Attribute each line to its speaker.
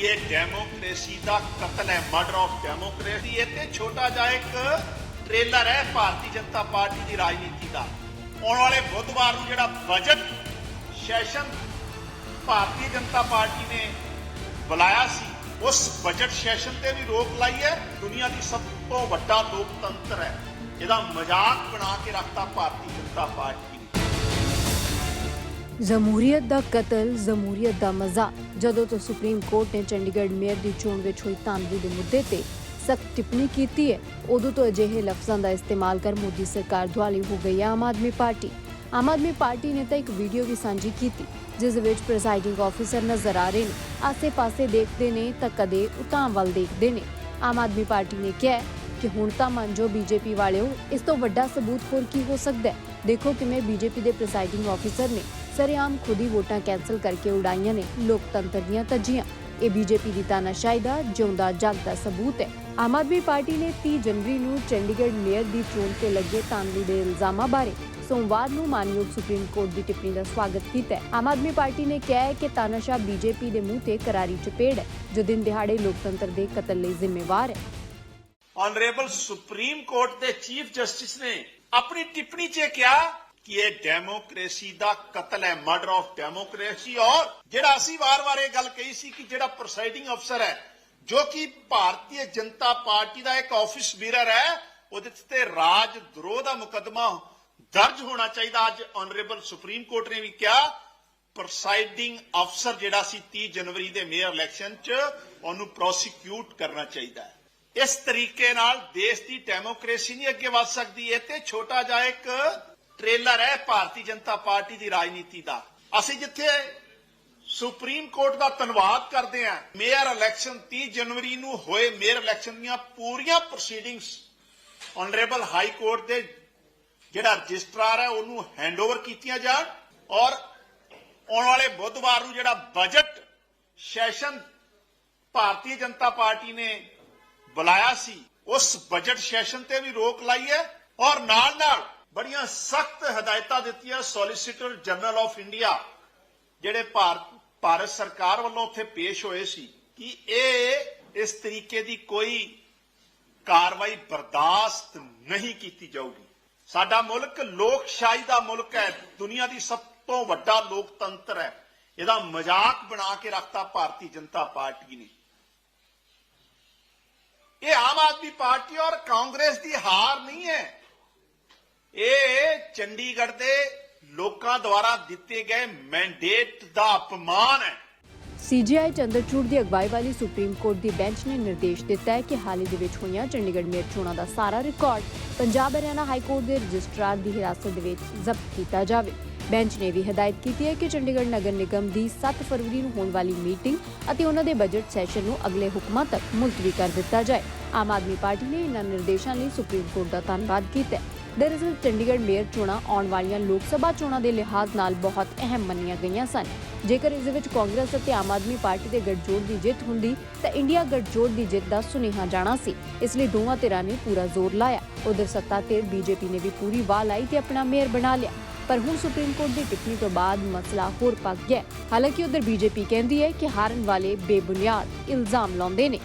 Speaker 1: ਕਿ ਇਹ ਡੈਮੋਕ੍ਰੇਸੀ ਦਾ ਕਤਲ ਹੈ ਮਰਡਰ ਆਫ ਡੈਮੋਕ੍ਰੇਸੀ ਇਹ ਤੇ ਛੋਟਾ ਜਿਹਾ ਇੱਕ ਟ੍ਰੇਲਰ ਹੈ, ਭਾਰਤੀ ਜਨਤਾ ਪਾਰਟੀ ਦੀ ਰਾਜਨੀਤੀ ਦਾ। ਆਉਣ ਵਾਲੇ ਬੁੱਧਵਾਰ ਨੂੰ ਜਿਹੜਾ budget session Bharatiya Janata party ਨੇ ਬੁਲਾਇਆ ਸੀ, ਉਸ ਬਜਟ ਸੈਸ਼ਨ ਤੇ ਵੀ ਰੋਕ ਲਾਈ ਹੈ। ਦੁਨੀਆ ਦੀ ਸਭ ਤੋਂ ਵੱਡਾ ਲੋਕਤੰਤਰ ਹੈ। ਇਹਦਾ ਮਜ਼ਾਕ ਬਣਾ ਕੇ ਰੱਖਤਾ ਭਾਰਤੀ ਜਨਤਾ ਪਾਰਟੀ ਨੇ।
Speaker 2: ਜਮਹੂਰੀਅਤ ਦਾ ਕਤਲ ਜਮਹੂਰੀਅਤ ਦਾ ਮਜ਼ਾਕ। ਜਦੋਂ ਤੋਂ ਸੁਪਰੀਮ ਕੋਰਟ ਨੇ ਚੰਡੀਗੜ੍ਹ ਮੇਅਰ ਦੀ ਚੋਣ ਵਿੱਚ ਹੋਈ ਧਾਂਦਲੀ ਦੇ ਮੁੱਦੇ ਤੇ ਸਖਤ ਟਿੱਪਣੀ ਕੀਤੀ ਹੈ, ਉਦੋਂ ਤੋਂ ਅਜਿਹੇ ਲਫ਼ਜ਼ਾਂ ਦਾ ਇਸਤੇਮਾਲ ਕਰ ਮੋਦੀ ਸਰਕਾਰ ਦੁਆਲੀ ਹੋ ਗਈ ਆਮ ਆਦਮੀ ਪਾਰਟੀ। ਆਮ ਆਦਮੀ ਪਾਰਟੀ ਨੇ ਤਾਂ ਇੱਕ ਵੀਡੀਓ ਵੀ ਸਾਂਝੀ ਕੀਤੀ, ਜਿਸ ਵਿੱਚ ਪ੍ਰੈਜ਼ਾਈਡਿੰਗ ਆਫੀਸਰ ਨਜ਼ਰ ਆ ਰਹੇ ਨੇ। ਆਸੇ-ਪਾਸੇ ਦੇਖਦੇ ਨੇ ਤਾਂ ਕਦੇ ਉਤਾਂ ਵੱਲ ਦੇਖਦੇ ਨੇ। ਆਮ ਆਦਮੀ ਪਾਰਟੀ ਨੇ ਕਿਹਾ ਕਿ ਹੁਣ ਤਾਂ ਮੰਨ ਜੋ ਬੀਜੇਪੀ ਵਾਲਿਓ, ਇਸ ਤੋਂ ਵੱਡਾ ਸਬੂਤ ਹੋਰ ਕੀ ਹੋ ਸਕਦਾ ਹੈ? ਦੇਖੋ ਕਿਵੇਂ ਬੀਜੇਪੀ ਦੇ ਪ੍ਰੈਜ਼ਾਈਡਿੰਗ ਆਫੀਸਰ ਨੇ ਸਰੇਆਮ ਖੁਦ ਹੀ ਵੋਟਾਂ ਕੈਨਸਲ ਕਰਕੇ ਉਡਾਈਆਂ ਨੇ ਲੋਕਤੰਤਰ ਦੀਆਂ ਧੱਜੀਆਂ। ਇਹ ਬੀਜੇਪੀ ਦੀ ਤਾਨਾਸ਼ਾਹੀ ਦਾ ਜਿਉਂਦਾ, ਜਾਗਦਾ ਸਬੂਤ ਹੈ। ਆਮ ਆਦਮੀ ਪਾਰਟੀ ਨੇ 30 ਜਨਵਰੀ ਨੂੰ ਚੰਡੀਗੜ੍ਹ ਮੇਅਰ ਦੀ ਚੋਣ ਤੇ ਲੱਗੇ ਤਾਂਦਲੀ ਦੇ ਇਲਜ਼ਾਮਾਂ ਬਾਰੇ ਸੋਮਵਾਰ ਨੂੰ ਮਾਨਯੋਗ ਸੁਪਰੀਮ ਕੋਰਟ ਦੀ ਟਿੱਪਣੀ ਦਾ ਸਵਾਗਤ ਕੀਤਾ ਹੈ। ਆਮ ਆਦਮੀ ਪਾਰਟੀ ਨੇ ਕਿਹਾ ਹੈ ਕਿ ਤਾਨਾਸ਼ਾਹ ਬੀਜੇਪੀ ਦੇ ਮੂੰਹ ਤੇ ਕਰਾਰੀ ਚਪੇੜ ਹੈ, ਜੋ ਦਿਨ ਦਿਹਾੜੇ ਲੋਕਤੰਤਰ ਦੇ ਕਤਲ ਲਈ ਜ਼ਿੰਮੇਵਾਰ ਹੈ।
Speaker 1: ਆਨਰੇਬਲ ਸੁਪਰੀਮ ਕੋਰਟ ਦੇ ਚੀਫ ਜਸਟਿਸ ਨੇ ਆਪਣੀ ਟਿੱਪਣੀ 'ਚ ਕਿਹਾ ਕਿ ਇਹ ਡੈਮੋਕ੍ਰੇਸੀ ਦਾ ਕਤਲ ਹੈ ਮਰਡਰ ਆਫ ਡੈਮੋਕ੍ਰੇਸੀ ਔਰ ਜਿਹੜਾ ਅਸੀਂ ਵਾਰ-ਵਾਰ ਇਹ ਗੱਲ ਕਹੀ ਸੀ ਕਿ ਜਿਹੜਾ ਪ੍ਰੈਜ਼ਾਈਡਿੰਗ ਅਫਸਰ ਹੈ, ਜੋ ਕਿ ਭਾਰਤੀ ਜਨਤਾ ਪਾਰਟੀ ਦਾ ਇੱਕ ਆਫਿਸ ਬੀਰਰ ਹੈ, ਉਹਦੇ ਤੇ ਰਾਜ ਦਰੋਹ ਦਾ ਮੁਕੱਦਮਾ ਦਰਜ ਹੋਣਾ ਚਾਹੀਦਾ। ਅੱਜ ਆਨਰੇਬਲ ਸੁਪਰੀਮ ਕੋਰਟ ਨੇ ਵੀ ਕਿਹਾ ਪ੍ਰੈਜ਼ਾਈਡਿੰਗ ਅਫਸਰ ਜਿਹੜਾ ਸੀ 30 ਜਨਵਰੀ ਦੇ ਮੇਅਰ ਇਲੈਕਸ਼ਨ 'ਚ, ਉਹਨੂੰ ਪ੍ਰੋਸੀਕਿਊਟ ਕਰਨਾ ਚਾਹੀਦਾ ਹੈ। ਇਸ ਤਰੀਕੇ ਨਾਲ ਦੇਸ਼ ਦੀ ਡੈਮੋਕ੍ਰੇਸੀ ਨਹੀਂ ਅੱਗੇ ਵੱਧ ਸਕਦੀ। ਇਹ ਤੇ ਛੋਟਾ ਜਿਹਾ ਇੱਕ ਟ੍ਰੇਲਰ ਹੈ ਭਾਰਤੀ ਜਨਤਾ ਪਾਰਟੀ ਦੀ ਰਾਜਨੀਤੀ ਦਾ। ਅਸੀਂ ਜਿੱਥੇ ਸੁਪਰੀਮ ਕੋਰਟ ਦਾ ਧੰਨਵਾਦ ਕਰਦੇ ਹਾਂ, ਮੇਅਰ ਇਲੈਕਸ਼ਨ 30 ਜਨਵਰੀ ਨੂੰ ਹੋਏ ਮੇਅਰ ਇਲੈਕਸ਼ਨ ਦੀਆਂ ਪੂਰੀਆਂ ਪ੍ਰੋਸੀਡਿੰਗਸ ਆਨਰੇਬਲ ਹਾਈ ਕੋਰਟ ਦੇ ਜਿਹੜਾ ਰਜਿਸਟਰਾਰ ਹੈ, ਉਹਨੂੰ ਹੈਂਡਓਵਰ ਕੀਤੀਆਂ ਜਾਣ ਔਰ ਆਉਣ ਵਾਲੇ ਬੁੱਧਵਾਰ ਨੂੰ ਜਿਹੜਾ budget session Bharatiya Janata party ਨੇ ਬੁਲਾਇਆ ਸੀ, ਉਸ ਬਜਟ ਸੈਸ਼ਨ ਤੇ ਵੀ ਰੋਕ ਲਾਈ ਹੈ ਔਰ ਨਾਲ ਨਾਲ ਬੜੀਆਂ ਸਖਤ ਹਦਾਇਤਾਂ ਦਿੱਤੀਆਂ ਸੋਲਿਸਿਟਰ ਜਨਰਲ ਆਫ ਇੰਡੀਆ ਜਿਹੜੇ ਭਾਰਤ ਭਾਰਤ ਸਰਕਾਰ ਵੱਲੋਂ ਉੱਥੇ ਪੇਸ਼ ਹੋਏ ਸੀ ਕਿ ਇਹ ਇਸ ਤਰੀਕੇ ਦੀ ਕੋਈ ਕਾਰਵਾਈ ਬਰਦਾਸ਼ਤ ਨਹੀਂ ਕੀਤੀ ਜਾਊਗੀ। ਸਾਡਾ ਮੁਲਕ ਲੋਕਸ਼ਾਹੀ ਦਾ ਮੁਲਕ ਹੈ, ਦੁਨੀਆ ਦੀ ਸਭ ਤੋਂ ਵੱਡਾ ਲੋਕਤੰਤਰ ਹੈ। ਇਹਦਾ ਮਜ਼ਾਕ ਬਣਾ ਕੇ ਰੱਖਤਾ ਭਾਰਤੀ ਜਨਤਾ ਪਾਰਟੀ ਨੇ। ਇਹ ਆਮ ਆਦਮੀ ਪਾਰਟੀ ਔਰ ਕਾਂਗਰਸ ਦੀ ਹਾਰ ਨਹੀਂ ਹੈ। ਇਹ ਚੰਡੀਗੜ੍ਹ ਦੇ ਲੋਕਾਂ ਦੁਆਰਾ ਦਿੱਤੇ ਗਏ ਮੈਂਡੇਟ ਦਾ ਅਪਮਾਨ ਹੈ।
Speaker 2: ਸੀਜੀਆਈ ਚੰਦਰਚੂੜ ਦੀ ਅਗਵਾਈ ਵਾਲੀ ਸੁਪਰੀਮ ਕੋਰਟ ਦੀ ਬੈਂਚ ਨੇ ਨਿਰਦੇਸ਼ ਦਿੱਤਾ ਹੈ ਕਿ ਹਾਲ ਹੀ ਦੇ ਵਿੱਚ ਹੋਈਆਂ ਚੰਡੀਗੜ੍ਹ ਮੇਅਰ ਚੋਣਾਂ ਦਾ ਸਾਰਾ record Punjab Haryana high court ਦੇ ਰਜਿਸਟਰਾਰ ਦੀ ਹਿਰਾਸਤ ਦੇ ਵਿੱਚ ਜ਼ਬਤ ਕੀਤਾ ਜਾਵੇ। ਬੈਂਚ ਨੇ ਵੀ ਹਦਾਇਤ ਕੀਤੀ ਹੈ ਕਿ ਚੰਡੀਗੜ੍ਹ ਨਗਰ ਨਿਗਮ ਦੀ 7 ਫਰਵਰੀ ਨੂੰ ਹੋਣ ਵਾਲੀ ਮੀਟਿੰਗ ਅਤੇ ਉਹਨਾਂ ਦੇ ਬਜਟ ਸੈਸ਼ਨ ਨੂੰ ਅਗਲੇ ਹੁਕਮਾਂ ਤੱਕ ਮੁਲਤਵੀ ਕਰ ਦਿੱਤਾ ਜਾਏ। ਆਮ ਆਦਮੀ ਪਾਰਟੀ ਨੇ ਇਹਨਾਂ ਨਿਰਦੇਸ਼ਾਂ ਲਈ ਸੁਪਰੀਮ ਕੋਰਟ ਦਾ ਧੰਨਵਾਦ ਕੀਤਾ ਹੈ। ਦਰਅਸਲ ਚੰਡੀਗੜ੍ਹ ਮੇਅਰ ਚੋਣਾਂ ਆਉਣ ਵਾਲੀਆਂ ਲੋਕ ਸਭਾ ਚੋਣਾਂ ਦੇ ਲਿਹਾਜ਼ ਨਾਲ ਬਹੁਤ ਅਹਿਮ ਮੰਨੀਆਂ ਗਈਆਂ ਸਨ। ਜੇਕਰ ਇਸ ਦੇ ਵਿੱਚ ਕਾਂਗਰਸ ਅਤੇ ਆਮ ਆਦਮੀ ਪਾਰਟੀ ਦੇ ਗੱਠਜੋੜ ਦੀ ਜਿੱਤ ਹੁੰਦੀ, ਤਾਂ ਇੰਡੀਆ ਗੱਠਜੋੜ ਦੀ ਜਿੱਤ ਦਾ ਸੁਨੇਹਾ ਜਾਣਾ ਸੀ। ਇਸ ਲਈ ਦੋਵਾਂ ਧਿਰਾਂ ਨੇ ਪੂਰਾ ਜ਼ੋਰ ਲਾਇਆ। ਉਧਰ ਸੱਤਾ ਧਿਰ ਬੀਜੇਪੀ ਨੇ ਵੀ ਪੂਰੀ ਵਾਹ ਲਾਈ ਤੇ ਆਪਣਾ ਮੇਅਰ ਬਣਾ ਲਿਆ। ਪਰ ਹੁਣ ਸੁਪਰੀਮ ਕੋਰਟ ਦੀ ਟਿੱਪਣੀ ਤੋਂ ਬਾਅਦ ਮਸਲਾ ਹੋਰ ਪੱਕ ਗਿਆ ਹਾਲਾਂਕਿ ਉਧਰ ਬੀਜੇਪੀ ਕਹਿੰਦੀ ਹੈ ਕਿ ਹਾਰਨ ਵਾਲੇ ਬੇਬੁਨਿਆਦ ਇਲਜ਼ਾਮ ਲਾਉਂਦੇ ਨੇ।